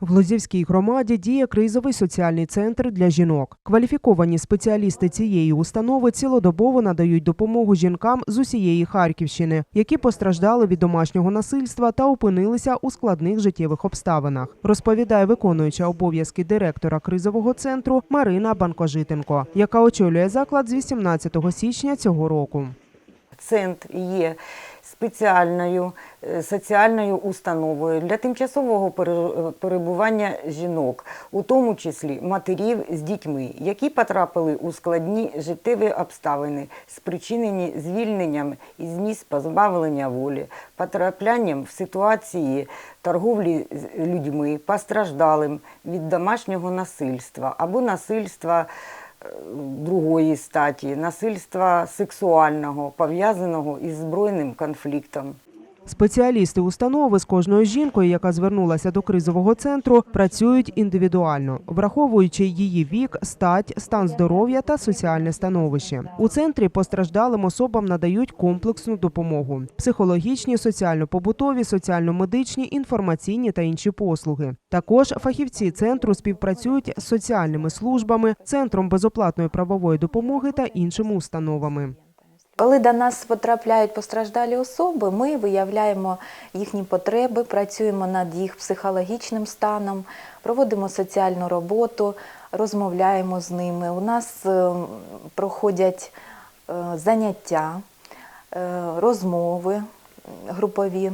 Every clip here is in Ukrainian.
В Лозівській громаді діє кризовий соціальний центр для жінок. Кваліфіковані спеціалісти цієї установи цілодобово надають допомогу жінкам з усієї Харківщини, які постраждали від домашнього насильства та опинилися у складних життєвих обставинах. Розповідає виконуюча обов'язки директора кризового центру Марина Банкожитенко, яка очолює заклад з 18 січня цього року. Центр є спеціальною е, соціальною установою для тимчасового пере- перебування жінок, у тому числі матерів з дітьми, які потрапили у складні життєві обставини, спричинені звільненням із місць позбавлення волі, потраплянням в ситуації торговлі людьми, постраждалим від домашнього насильства або насильства е, другої статі, насильства сексуального, пов'язаного із збройним конфліктом. Спеціалісти установи з кожною жінкою, яка звернулася до кризового центру, працюють індивідуально, враховуючи її вік, стать, стан здоров'я та соціальне становище. У центрі постраждалим особам надають комплексну допомогу: психологічні, соціально-побутові, соціально-медичні, інформаційні та інші послуги. Також фахівці центру співпрацюють з соціальними службами, центром безоплатної правової допомоги та іншими установами. Коли до нас потрапляють постраждалі особи, ми виявляємо їхні потреби, працюємо над їх психологічним станом, проводимо соціальну роботу, розмовляємо з ними. У нас е, проходять е, заняття, е, розмови групові.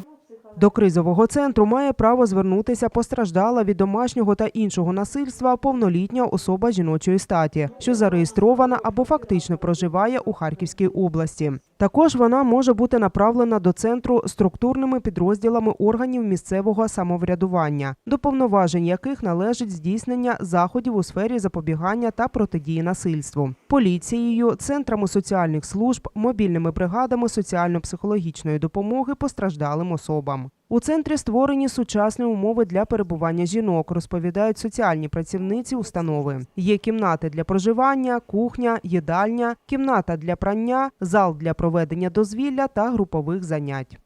До кризового центру має право звернутися постраждала від домашнього та іншого насильства повнолітня особа жіночої статі, що зареєстрована або фактично проживає у Харківській області. Також вона може бути направлена до центру структурними підрозділами органів місцевого самоврядування, до повноважень яких належить здійснення заходів у сфері запобігання та протидії насильству, поліцією, центрами соціальних служб, мобільними бригадами соціально-психологічної допомоги постраждалим особам. У центрі створені сучасні умови для перебування жінок, розповідають соціальні працівниці установи. Є кімнати для проживання, кухня, їдальня, кімната для прання, зал для проведення дозвілля та групових занять.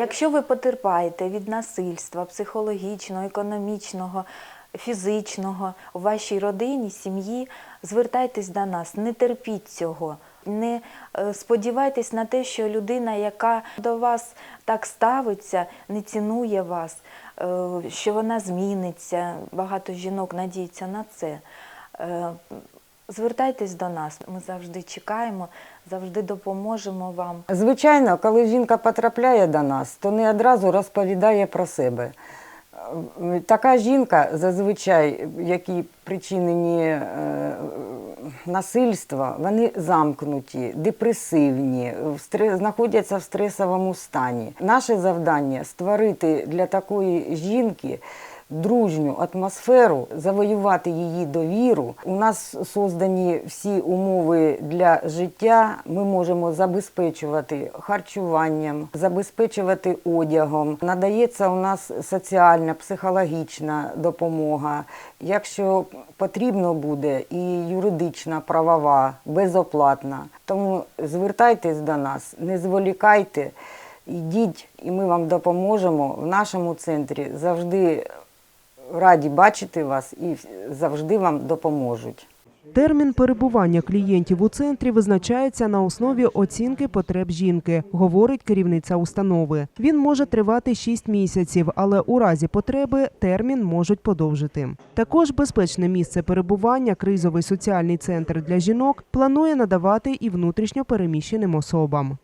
Якщо ви потерпаєте від насильства психологічного, економічного, фізичного у вашій родині, сім'ї, звертайтесь до нас, не терпіть цього. Не е, сподівайтесь на те, що людина, яка до вас так ставиться, не цінує вас, е, що вона зміниться. Багато жінок надіються на це. Е, Звертайтесь до нас, ми завжди чекаємо, завжди допоможемо вам. Звичайно, коли жінка потрапляє до нас, то не одразу розповідає про себе. Така жінка зазвичай, які причинені насильства, вони замкнуті, депресивні, знаходяться в стресовому стані. Наше завдання створити для такої жінки дружню атмосферу, завоювати її довіру. У нас создані всі умови для життя. Ми можемо забезпечувати харчуванням, забезпечувати одягом. Надається у нас соціальна, психологічна допомога. Якщо потрібно буде, і юридична, правова, безоплатна. Тому звертайтесь до нас, не зволікайте. Йдіть, і ми вам допоможемо. В нашому центрі завжди раді бачити вас і завжди вам допоможуть. Термін перебування клієнтів у центрі визначається на основі оцінки потреб жінки, говорить керівниця установи. Він може тривати 6 місяців, але у разі потреби термін можуть подовжити. Також безпечне місце перебування кризовий соціальний центр для жінок планує надавати і внутрішньо переміщеним особам.